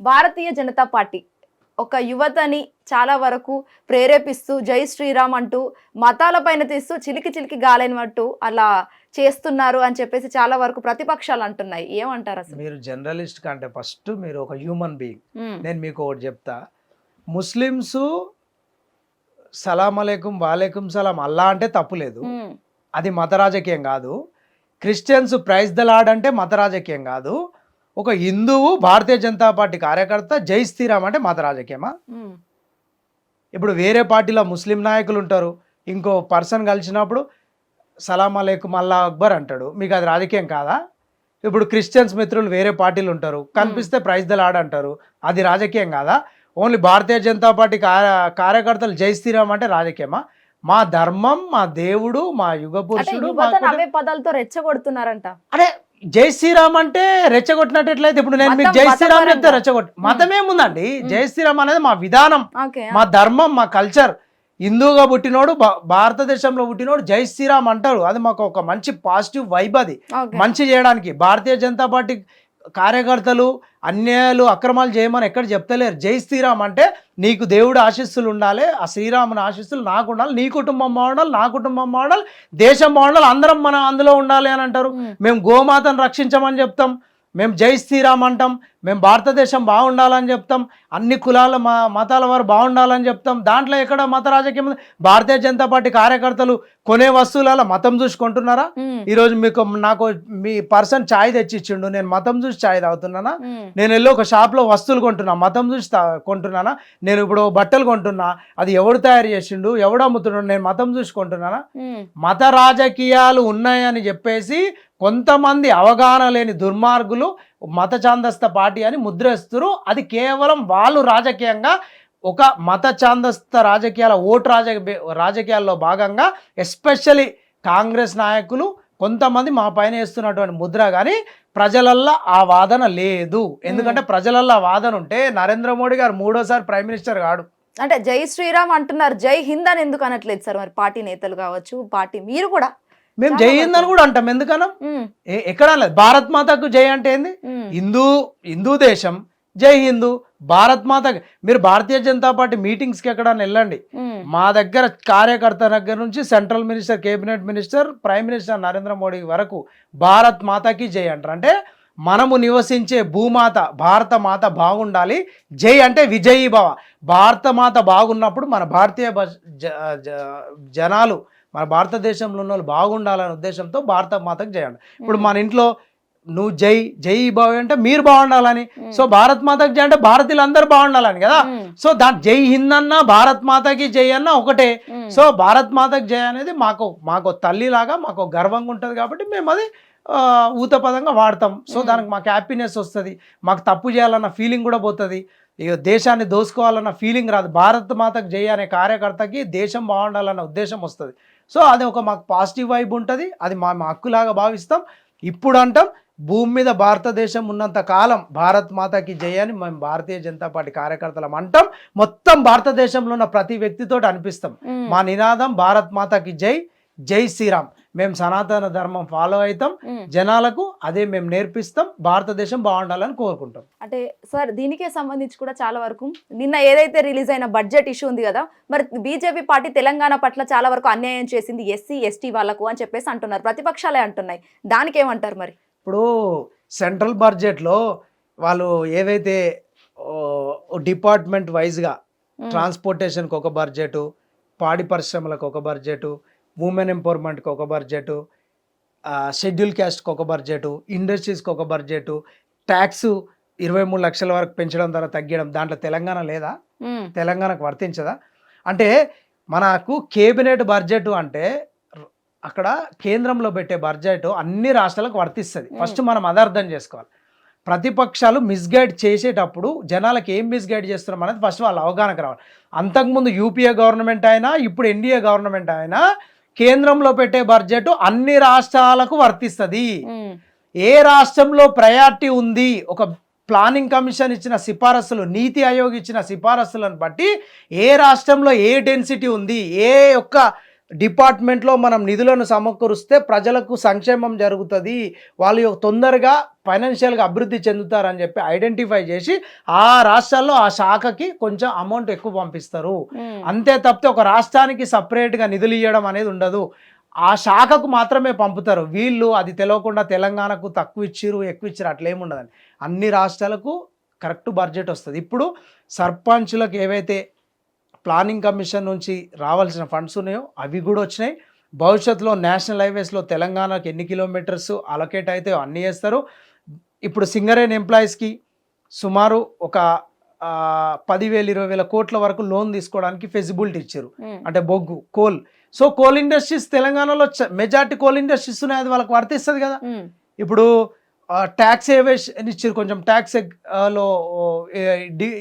Bharatiya Janata party ఒక యువతని చాలా వరకు ప్రేరేపిస్తూ జై శ్రీరామ్ అంటూ మతాల పైన తీస్తూ చిలికి చిలికి గాలైనట్టు అలా చేస్తున్నారు అని చెప్పేసి చాలా వరకు ప్రతిపక్షాలు అంటున్నాయి. ఏమంటారు అసలు? మీరు జర్నలిస్ట్ కంటే ఫస్ట్ మీరు ఒక హ్యూమన్ బీయింగ్ నేను మీకు ఒకటి చెప్తా. ముస్లిమ్స్ సలాం అలేకుం వాలేకుం సలాం అల్లా అంటే తప్పులేదు అది మత రాజకీయం కాదు. క్రిస్టియన్స్ ప్రైజ్ ద లాడ్ అంటే మత రాజకీయం కాదు. ఒక హిందువు భారతీయ జనతా పార్టీ కార్యకర్త జై శ్రీరామ్ అంటే మత రాజకీయమా? ఇప్పుడు వేరే పార్టీలో ముస్లిం నాయకులు ఉంటారు ఇంకో పర్సన్ కలిసినప్పుడు సలాం అలేకుం అల్లా అక్బర్ అంటాడు. మీకు అది రాజకీయం కాదా? ఇప్పుడు క్రిస్టియన్స్ మిత్రులు వేరే పార్టీలు ఉంటారు కనిపిస్తే ప్రైజ్ ద లాడ్ అంటారు. అది రాజకీయం కాదా? ఓన్లీ భారతీయ జనతా పార్టీ కార్య- కార్యకర్తలు జై శ్రీరామ్ అంటే రాజకీయమా? మా ధర్మం మా దేవుడు మా యుగ పురుషుడు పదాలతో రెచ్చగొడుతున్నారంట. అరే జై శ్రీరామ్ అంటే రెచ్చగొట్టినట్టు ఎట్లయితే ఇప్పుడు నేను మీకు జై శ్రీరామ్ చెప్తే. రెచ్చగొట్టు మతమేముందండి జై శ్రీరామ్ అనేది మా విధానం మా ధర్మం మా కల్చర్. హిందూగా పుట్టినోడు భారతదేశంలో పుట్టినోడు జై శ్రీరామ్ అంటారు. అది మాకు ఒక మంచి పాజిటివ్ వైబ్ అది. మంచి చేయడానికి భారతీయ జనతా పార్టీ కార్యకర్తలు అన్యాయాలు అక్రమాలు చేయమని ఎక్కడ చెప్తలేరు. జై శ్రీరామ్ అంటే నీకు దేవుడు ఆశీస్సులు ఉండాలి ఆ శ్రీరాముని ఆశీస్సులు నాకు ఉండాలి నీ కుటుంబం బాగుండాలి నా కుటుంబం బాగుండాలి దేశం బాగుండాలి అందరం మనం అందులో ఉండాలి అని అంటారు. మేము. గోమాతను రక్షించమని చెప్తాం. మేము జై శ్రీరామ్ అంటాం. మేము భారతదేశం బాగుండాలని చెప్తాం. అన్ని కులాల మా మతాల వారు బాగుండాలని చెప్తాం. దాంట్లో ఎక్కడ మత రాజకీయం? భారతీయ జనతా పార్టీ కార్యకర్తలు కొనే వస్తువులలో మతం చూసి కొంటున్నారా ఉమ్, ఈరోజు మీకు నాకు మీ పర్సన్ ఛాయ్ తెచ్చి ఇచ్చిండు నేను మతం చూసి ఛాయ్ తాగుతున్నానా? నేను వెళ్ళి ఒక షాప్లో వస్తువులు కొంటున్నా. మతం చూసి కొంటున్నానా? నేను ఇప్పుడు బట్టలు కొంటున్నా. అది ఎవడు తయారు చేసిండు? ఎవడు అమ్ముతున్నాడు? నేను మతం చూసి కొంటున్నానా? మత రాజకీయాలు ఉన్నాయని చెప్పేసి కొంతమంది అవగాహన లేని దుర్మార్గులు మత ఛాందస్త పార్టీ అని ముద్రేస్తున్నారు అది కేవలం వాళ్ళు రాజకీయంగా ఒక మత ఛాందస్త రాజకీయాల ఓటు రాజ రాజకీయాల్లో భాగంగా ఎస్పెషలీ కాంగ్రెస్ నాయకులు కొంతమంది మా పైన వేస్తున్నటువంటి ముద్ర కానీ ప్రజలల్లో ఆ వాదన లేదు. ఎందుకంటే ప్రజలల్లో ఆ వాదన ఉంటే నరేంద్ర మోడీ గారు మూడోసారి ప్రైమ్ మినిస్టర్ కాడు అంటే జై శ్రీరామ్ అంటున్నారు. జై హింద్ అని ఎందుకు అనట్లేదు సార్ మరి? పార్టీ నేతలు కావచ్చు పార్టీ మీరు కూడా. మేము జై హింద్ అని. కూడా అంటాం. ఎందుకన్నా ఏ- ఎక్కడా లేదు. భారత్ మాతకు జై అంటే ఏంది? హిందూ హిందూ దేశం జై హిందూ భారత్ మాత మీరు భారతీయ జనతా పార్టీ మీటింగ్స్కి ఎక్కడన్నా వెళ్ళండి. ఉమ్, మా దగ్గర కార్యకర్త దగ్గర నుంచి central minister cabinet minister prime minister Narendra Modi వరకు భారత్ మాతకి జై అంటారు. అంటే మనము నివసించే భూమాత భారత మాత బాగుండాలి. జై అంటే విజయీ భవ. భారత మాత బాగున్నప్పుడు మన భారతీయ జనాలు మన భారతదేశంలో ఉన్న వాళ్ళు బాగుండాలనే ఉద్దేశంతో భారత మాతకు అంట. ఇప్పుడు మన ఇంట్లో నువ్వు జై జై భవ అంటే మీరు బాగుండాలని. సో భారత్ మాతకి జై అంటే భారతీయులు అందరూ బాగుండాలని కదా. సో దాని జై హింద్ అన్న భారత్ మాతకి జై అన్న ఒకటే. సో భారత్ మాతకి జై అనేది మాకు మాకు తల్లిలాగా మాకు గర్వంగా ఉంటుంది కాబట్టి మేము అది ఆ, ఊత పదంగా వాడతాం. సో. దానికి మాకు హ్యాపీనెస్ వస్తుంది. మాకు తప్పు చేయాలన్న ఫీలింగ్ కూడా పోతుంది. ఇక దేశాన్ని దోసుకోవాలన్న ఫీలింగ్ రాదు. భారత్ మాతకు జై అనే కార్యకర్తకి దేశం బాగుండాలన్న ఉద్దేశం వస్తుంది. సో అది ఒక మాకు పాజిటివ్ వైబ్ ఉంటుంది. అది మా మా హక్కులాగా భావిస్తాం. ఇప్పుడు అంటాం భూమి మీద భారతదేశం ఉన్నంత కాలం భారత్ మాతకి జై అని మేము భారతీయ జనతా పార్టీ కార్యకర్తలం అంటాం. మొత్తం భారతదేశంలో ఉన్న ప్రతి వ్యక్తితో అనిపిస్తాం. మా నినాదం భారత్ మాతకి జై జై శ్రీరామ్. మేము సనాతన ధర్మం ఫాలో అవుతాం. జనాలకు అదే మేము నేర్పిస్తాం. భారతదేశం బాగుండాలని కోరుకుంటాం. అంటే సార్ దీనికే సంబంధించి కూడా చాలా వరకు నిన్న ఏదైతే రిలీజ్ అయిన బడ్జెట్ ఇష్యూ ఉంది కదా మరి బీజేపీ పార్టీ తెలంగాణ పట్ల చాలా వరకు అన్యాయం చేసింది ఎస్సీ ఎస్టీ వాళ్ళకు అని చెప్పేసి అంటున్నారు. ప్రతిపక్షాలే అంటున్నాయి. దానికి ఏమంటారు మరి? ఇప్పుడు సెంట్రల్ బడ్జెట్లో వాళ్ళు ఏవైతే డిపార్ట్మెంట్ వైజ్గా ట్రాన్స్పోర్టేషన్కి ఒక బడ్జెటు పాడి పరిశ్రమలకు ఒక బడ్జెటు ఉమెన్ ఎంపవర్మెంట్కి ఒక బడ్జెటు షెడ్యూల్ క్యాస్ట్కి ఒక బడ్జెటు ఇండస్ట్రీస్కి ఒక బడ్జెటు ట్యాక్స్ ఇరవై మూడు లక్షల వరకు పెంచడం ద్వారా తగ్గడం. దాంట్లో తెలంగాణ లేదా? తెలంగాణకు వర్తించదా? అంటే మనకు కేబినెట్ బడ్జెట్ అంటే అక్కడ కేంద్రంలో పెట్టే బడ్జెట్ అన్ని రాష్ట్రాలకు వర్తిస్తుంది. ఫస్ట్ మనం అది అర్థం చేసుకోవాలి. ప్రతిపక్షాలు మిస్గైడ్ చేసేటప్పుడు జనాలకు ఏం మిస్గైడ్ చేస్తున్నాం అనేది ఫస్ట్ వాళ్ళ అవగాహనకు రావాలి. అంతకుముందు యూపీఏ గవర్నమెంట్ అయినా ఇప్పుడు ఎన్డీఏ గవర్నమెంట్ అయినా కేంద్రంలో పెట్టే బడ్జెట్ అన్ని రాష్ట్రాలకు వర్తిస్తుంది. ఏ రాష్ట్రంలో ప్రయారిటీ ఉంది? ఒక ప్లానింగ్ కమిషన్ ఇచ్చిన సిఫారసులు నీతి ఆయోగ్ ఇచ్చిన సిఫారసులను బట్టి ఏ రాష్ట్రంలో ఏ డెన్సిటీ ఉంది? ఏ యొక్క డిపార్ట్మెంట్లో మనం నిధులను సమకూరుస్తే ప్రజలకు సంక్షేమం జరుగుతుంది. వాళ్ళు తొందరగా ఫైనాన్షియల్గా అభివృద్ధి చెందుతారని చెప్పి ఐడెంటిఫై చేసి ఆ రాష్ట్రాల్లో ఆ శాఖకి కొంచెం అమౌంట్ ఎక్కువ పంపిస్తారు. అంతే తప్పితే ఒక రాష్ట్రానికి సపరేట్గా నిధులు ఇవ్వడం అనేది ఉండదు. ఆ శాఖకు మాత్రమే పంపుతారు. వీళ్ళు అది తెలియకుండా తెలంగాణకు తక్కువ ఇచ్చిరు ఎక్కువ ఇచ్చిరు అట్లేం ఉండదండి అన్ని రాష్ట్రాలకు కరెక్ట్ బడ్జెట్ వస్తుంది. ఇప్పుడు సర్పంచులకు ఏవైతే ప్లానింగ్ కమిషన్ నుంచి రావాల్సిన ఫండ్స్ ఉన్నాయో అవి కూడా వచ్చినాయి. భవిష్యత్తులో నేషనల్ హైవేస్లో తెలంగాణకు ఎన్ని కిలోమీటర్స్ అలొకేట్ అయితే అన్నీ చేస్తారు ఇప్పుడు సింగరేన్ ఎంప్లాయీస్కి సుమారు ఒక పదివేలు ఇరవై వేల కోట్ల వరకు లోన్ తీసుకోవడానికి ఫెసిబిలిటీ ఇచ్చారు. అంటే బొగ్గు కోల్. సో కోల్ ఇండస్ట్రీస్ తెలంగాణలో మెజార్టీ కోల్ ఇండస్ట్రీస్ ఉన్నాయి. అది వాళ్ళకి వర్తిస్తుంది కదా. ఇప్పుడు ట్యాక్స్ ఏవేషన్ ఇచ్చారు. కొంచెం ట్యాక్స్లో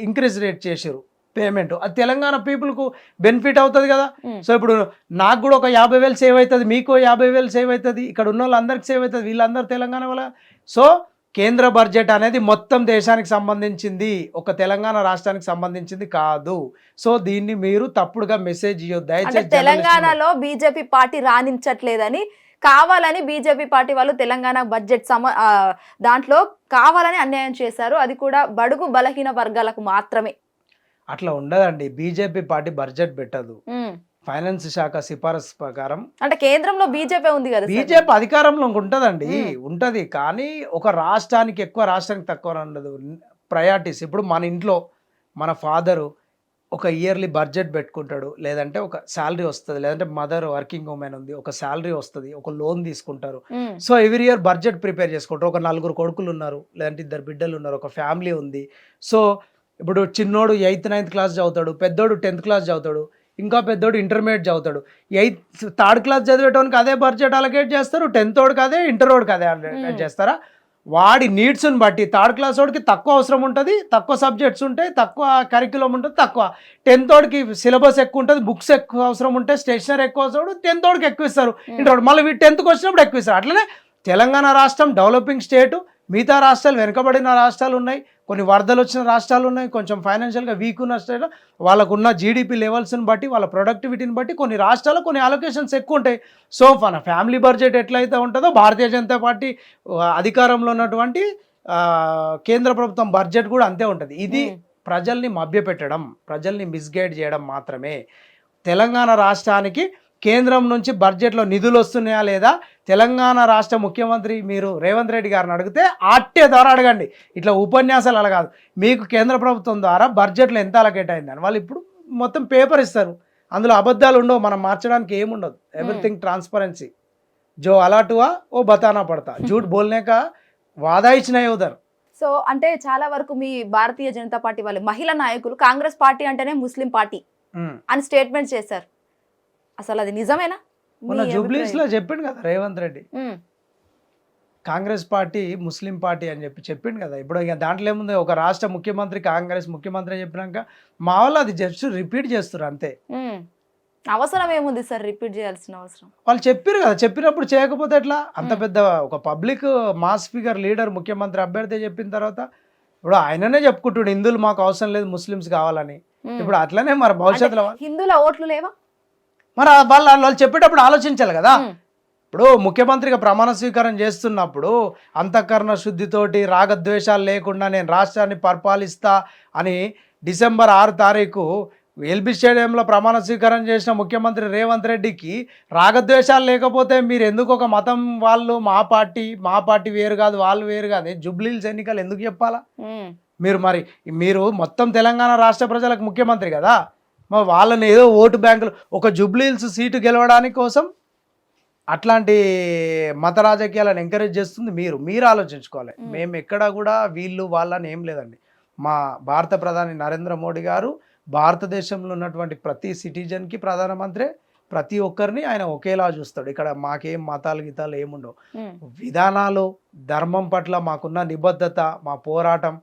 ఇంక్రీజ్ రేట్ చేసారు పేమెంట్ అది తెలంగాణ పీపుల్కు బెనిఫిట్ అవుతుంది కదా. సో ఇప్పుడు నాకు కూడా ఒక యాభై వేలు సేవ్ అవుతుంది మీకు యాభై వేలు సేవ్ అవుతుంది ఇక్కడ ఉన్న వాళ్ళందరికీ సేవ్ అవుతుంది వీళ్ళందరూ తెలంగాణ వాళ్ళ. సో కేంద్ర బడ్జెట్ అనేది మొత్తం దేశానికి సంబంధించింది ఒక తెలంగాణ రాష్ట్రానికి సంబంధించింది కాదు. సో దీన్ని మీరు తప్పుడుగా మెసేజ్ ఇవ్వద్దు దయచేసి తెలంగాణలో బీజేపీ పార్టీ రాణించట్లేదని కావాలని బీజేపీ పార్టీ వాళ్ళు తెలంగాణ బడ్జెట్ సమ దాంట్లో కావాలని అన్యాయం చేశారు. అది కూడా బడుగు బలహీన వర్గాలకు మాత్రమే. అట్లా ఉండదండి. బీజేపీ పార్టీ బడ్జెట్ పెట్టదు. ఫైనాన్స్ శాఖ సిఫారసు ప్రకారం అంటే కేంద్రంలో బీజేపీ ఉంది కదా. బీజేపీ అధికారంలో ఉంటుందండి. ఉంటది. కానీ ఒక రాష్ట్రానికి ఎక్కువ రాష్ట్రానికి తక్కువ ఉండదు. ప్రయారిటీస్ ఇప్పుడు మన ఇంట్లో మన ఫాదరు ఒక ఇయర్లీ బడ్జెట్ పెట్టుకుంటాడు. లేదంటే ఒక శాలరీ వస్తుంది. లేదంటే మదర్ వర్కింగ్ ఉమెన్ ఉంది. ఒక శాలరీ వస్తుంది. ఒక లోన్ తీసుకుంటారు. So every year budget prepare చేసుకుంటారు. ఒక నలుగురు కొడుకులు ఉన్నారు. లేదంటే ఇద్దరు బిడ్డలు ఉన్నారు. ఒక ఫ్యామిలీ ఉంది. సో ఇప్పుడు చిన్నోడు ఎయిత్ నైన్త్ క్లాస్ చదువుతాడు పెద్దోడు టెన్త్ క్లాస్ చదువుతాడు ఇంకా పెద్దోడు ఇంటర్మీడియట్ చదువుతాడు. ఎయిత్ థర్డ్ క్లాస్ చదివేటోనికి అదే బడ్జెట్ అలకేట్ చేస్తారు టెన్త్ వాడికి అదే ఇంటర్ వాడికి అదే allocate Hmm. చేస్తారా? వాడి నీడ్స్ని బట్టి థర్డ్ క్లాస్ వాడికి తక్కువ అవసరం ఉంటుంది తక్కువ సబ్జెక్ట్స్ ఉంటాయి తక్కువ కరిక్యులం ఉంటుంది తక్కువ. టెన్త్ వాడికి సిలబస్ ఎక్కువ ఉంటుంది బుక్స్ ఎక్కువ అవసరం ఉంటాయి స్టేషనరీ ఎక్కువ అవసరం టెన్త్ వాడికి ఎక్కువ ఇస్తారు. ఇంటర్ వాడు మళ్ళీ టెన్త్కి వచ్చినప్పుడు ఎక్కువ ఇస్తారు. అట్లనే తెలంగాణ రాష్ట్రం డెవలపింగ్ స్టేటు మిగతా రాష్ట్రాలు వెనుకబడిన రాష్ట్రాలు ఉన్నాయి కొన్ని వరదలు వచ్చిన రాష్ట్రాలు ఉన్నాయి కొంచెం ఫైనాన్షియల్గా వీక్ ఉన్న స్టేట్ వాళ్ళకున్న జీడిపి లెవెల్స్ని బట్టి వాళ్ళ ప్రొడక్టివిటీని బట్టి కొన్ని రాష్ట్రాలు కొన్ని అలొకేషన్స్ ఎక్కువ ఉంటాయి. సో మన ఫ్యామిలీ బడ్జెట్ ఎట్లయితే ఉంటుందో భారతీయ జనతా పార్టీ అధికారంలో ఉన్నటువంటి కేంద్ర ప్రభుత్వం బడ్జెట్ కూడా అంతే ఉంటుంది. ఇది. ప్రజల్ని మభ్యపెట్టడం ప్రజల్ని మిస్గైడ్ చేయడం మాత్రమే. తెలంగాణ రాష్ట్రానికి కేంద్రం నుంచి బడ్జెట్లో నిధులు వస్తున్నాయా లేదా? తెలంగాణ రాష్ట్ర ముఖ్యమంత్రి మీరు రేవంత్ రెడ్డి గారిని అడిగితే ఆట్టే ద్వారా అడగండి. ఇట్లా ఉపన్యాసాలు అలా కాదు. మీకు కేంద్ర ప్రభుత్వం ద్వారా బడ్జెట్లో ఎంత అలకేట్ అయిందని వాళ్ళు ఇప్పుడు మొత్తం పేపర్ ఇస్తారు. అందులో అబద్ధాలు ఉండవు. మనం మార్చడానికి ఏముండదు. ఎవ్రీథింగ్ ట్రాన్స్పరెన్సీ జో అలాటువా ఓ బతానా పడతా. జూట్ బోల్నేక వాదా ఇచ్చిన ఉదర్ సో అంటే చాలా వరకు మీ భారతీయ జనతా పార్టీ వాళ్ళు మహిళా నాయకులు కాంగ్రెస్ పార్టీ అంటేనే ముస్లిం పార్టీ అని స్టేట్మెంట్ చేశారు. అసలు అది నిజమేనా మొన్న జూబ్లీస్? లో చెప్పిండు కదా Revanth Reddy. Congress party Muslim party అని చెప్పి చెప్పిండు కదా ఇప్పుడు ఇక దాంట్లో ఏముంది ఒక రాష్ట్ర ముఖ్యమంత్రి కాంగ్రెస్ ముఖ్యమంత్రి చెప్పినాక మా వాళ్ళు అది జస్ట్ రిపీట్ చేస్తారు అంతే. అవసరం ఏముంది సార్ రిపీట్ చేయాల్సిన అవసరం వాళ్ళు చెప్పారు కదా చెప్పినప్పుడు చేయకపోతే ఎట్లా అంత. పెద్ద ఒక పబ్లిక్ మాస్ ఫిగర్ లీడర్ ముఖ్యమంత్రి అభ్యర్థి చెప్పిన తర్వాత ఇప్పుడు ఆయననే చెప్పుకుంటుడు హిందువులు మాకు అవసరం లేదు ముస్లిమ్స్ కావాలని. ఇప్పుడు అట్లనే మరి భవిష్యత్తులో హిందువుల ఓట్లు లేవా మరి వాళ్ళు వాళ్ళు చెప్పేటప్పుడు ఆలోచించాలి కదా. ఇప్పుడు ముఖ్యమంత్రిగా ప్రమాణ స్వీకారం చేస్తున్నప్పుడు అంతఃకరణ శుద్ధితోటి రాగద్వేషాలు లేకుండా నేను రాష్ట్రాన్ని పరిపాలిస్తా అని డిసెంబర్ ఆరు తారీఖు ఎల్బీ స్టేడియంలో ప్రమాణ స్వీకారం చేసిన ముఖ్యమంత్రి రేవంత్ రెడ్డికి రాగద్వేషాలు లేకపోతే మీరు ఎందుకు ఒక మతం వాళ్ళు మా పార్టీ మా పార్టీ వేరు కాదు వాళ్ళు వేరు కాదు జుబ్లీల్స్ ఎన్నికలు ఎందుకు చెప్పాలా. మీరు మరి మీరు మొత్తం తెలంగాణ రాష్ట్ర ప్రజలకు ముఖ్యమంత్రి కదా మరి వాళ్ళని ఏదో ఓటు బ్యాంకులు ఒక జుబ్లీల్స్ సీటు గెలవడానికి కోసం అట్లాంటి మత రాజకీయాలను ఎంకరేజ్ చేస్తుంది మీరు. మీరు ఆలోచించుకోవాలి. మ్మ్. ఎక్కడా కూడా వీళ్ళు వాళ్ళని ఏం లేదండి. మా భారత ప్రధాని నరేంద్ర మోడీ గారు భారతదేశంలో ఉన్నటువంటి ప్రతి సిటిజన్కి ప్రధానమంత్రి. ప్రతి ఒక్కరిని ఆయన ఒకేలా చూస్తాడు. ఇక్కడ మాకేం మతాలు గీతాలు ఏముండవు. విధానాలు ధర్మం పట్ల మాకున్న నిబద్ధత మా పోరాటం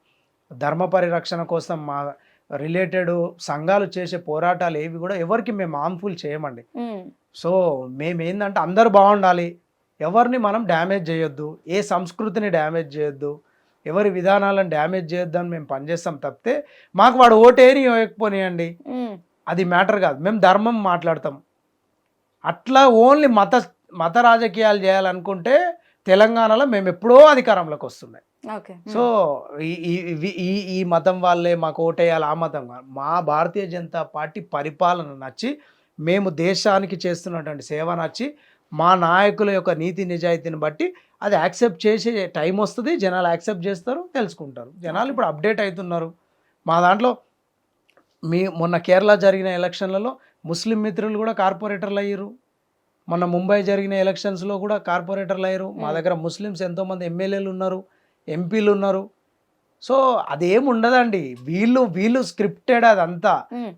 ధర్మ పరిరక్షణ కోసం మా రిలేటెడ్ సంఘాలు చేసే పోరాటాలు ఏవి కూడా ఎవరికి మేము హార్మ్ఫుల్ చేయమండి. సో మేము ఏంటంటే అందరు బాగుండాలి. ఎవరిని మనం డ్యామేజ్ చేయొద్దు. ఏ సంస్కృతిని డ్యామేజ్ చేయొద్దు. ఎవరి విధానాలను డ్యామేజ్ చేయొద్దు అని మేము పనిచేస్తాం తప్పితే మాకు వాడు ఓటేని ఇవ్వకపోనియండి. ఉమ్. అది మ్యాటర్ కాదు. మేము ధర్మం మాట్లాడతాం. అట్లా ఓన్లీ మత మత రాజకీయాలు చేయాలనుకుంటే తెలంగాణలో మేము ఎప్పుడో అధికారంలోకి వస్తున్నాయి. సో ఈ ఈ- మతం వాళ్ళే మాకు ఓటేయాలి ఆ మతం. మా భారతీయ జనతా పార్టీ పరిపాలన నచ్చి మేము దేశానికి చేస్తున్నటువంటి సేవ నచ్చి మా నాయకుల యొక్క నీతి నిజాయితీని బట్టి అది యాక్సెప్ట్ చేసే టైం వస్తుంది జనాలు యాక్సెప్ట్ చేస్తారు తెలుసుకుంటారు. జనాలు ఇప్పుడు అప్డేట్ అవుతున్నారు మా దాంట్లో మీ మొన్న కేరళ జరిగిన ఎలక్షన్లలో ముస్లిం మిత్రులు కూడా కార్పొరేటర్లు అయ్యారు. మొన్న ముంబై జరిగిన ఎలక్షన్స్లో కూడా కార్పొరేటర్లు అయ్యారు. మా. దగ్గర ముస్లిమ్స్ ఎంతోమంది ఎమ్మెల్యేలు ఉన్నారు. ఎంపీలు ఉన్నారు. సో అదేం ఉండదండి. వీళ్ళు వీళ్ళు స్క్రిప్టెడ్ అదంతా.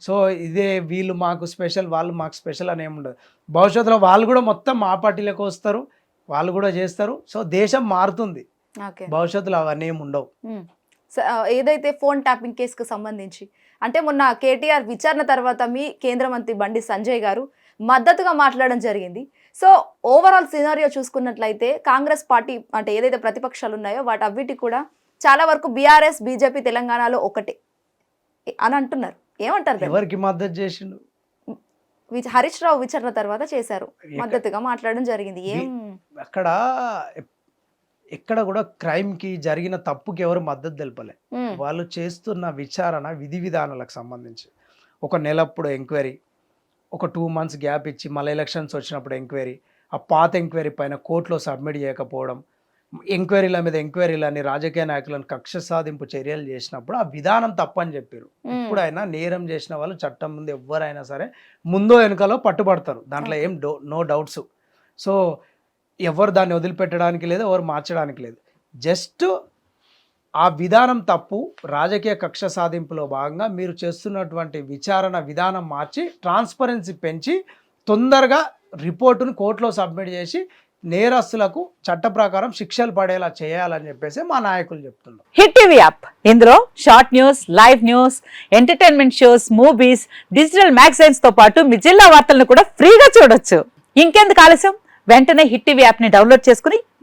సో ఇదే వీళ్ళు మాకు స్పెషల్ వాళ్ళు మాకు స్పెషల్ అని ఏమి ఉండదు. భవిష్యత్తులో వాళ్ళు కూడా మొత్తం మా పార్టీలోకి వస్తారు. వాళ్ళు కూడా చేస్తారు. సో దేశం మారుతుంది. భవిష్యత్తులో అవన్నీ ఏమి ఉండవు. ఏదైతే ఫోన్ ట్యాపింగ్ కేసుకు సంబంధించి అంటే మొన్న కేటీఆర్ విచారణ తర్వాత మీ కేంద్ర మంత్రి బండి సంజయ్ గారు మద్దతుగా మాట్లాడడం జరిగింది. సో ఓవరాల్ సినారియో చూసుకున్నట్లయితే కాంగ్రెస్ పార్టీ అంటే ఏదైతే ప్రతిపక్షాలు ఉన్నాయో వాటి అవిటి కూడా చాలా వరకు బీఆర్ఎస్ బీజేపీ తెలంగాణలో ఒకటే అని అంటున్నారు. ఏమంటారు? ఎవరికి మద్దతు చేసిండు? హరీష్ రావు విచారణ తర్వాత చేశారు. మద్దతుగా మాట్లాడడం జరిగింది. ఏం అక్కడ ఎక్కడ కూడా క్రైమ్కి జరిగిన తప్పుకి ఎవరు మద్దతు తెలపలే. వాళ్ళు చేస్తున్న విచారణ విధి విధానాలకు సంబంధించి. ఒక నెలప్పుడు ఎంక్వైరీ ఒక టూ మంత్స్ గ్యాప్ ఇచ్చి మళ్ళీ ఎలక్షన్స్ వచ్చినప్పుడు ఎంక్వైరీ ఆ పాత ఎంక్వైరీ పైన కోర్టులో సబ్మిట్ చేయకపోవడం ఎంక్వైరీల మీద ఎంక్వైరీలని రాజకీయ నాయకులను కక్ష సాధింపు చర్యలు చేసినప్పుడు ఆ విధానం తప్పని చెప్పారు. ఎప్పుడైనా నేరం చేసిన వాళ్ళు చట్టం ముందు ఎవరైనా సరే ముందో వెనుకలో పట్టుబడతారు. దాంట్లో ఏం డౌ నో డౌట్స్ సో ఎవరు దాన్ని వదిలిపెట్టడానికి లేదు ఎవరు మార్చడానికి లేదు. జస్ట్ ఆ విధానం తప్పు. రాజకీయ కక్ష సాధింపులో భాగంగా మీరు చేస్తున్నటువంటి విచారణ విధానం మార్చి ట్రాన్స్పరెన్సీ పెంచి తొందరగా రిపోర్టును కోర్టులో సబ్మిట్ చేసి నేరస్తులకు చట్ట ప్రకారం శిక్షలు పడేలా చేయాలని చెప్పేసి మా నాయకులు చెప్తున్నారు. Hit TV app. ఇందులో short news live news entertainment shows movies digital మ్యాగజైన్స్తో పాటు మీ జిల్లా వార్తలను కూడా ఫ్రీగా చూడొచ్చు. ఇంకెందుకు ఆలస్యం? వెంటనే హిట్ టీవీ యాప్ని డౌన్లోడ్ చేసుకుని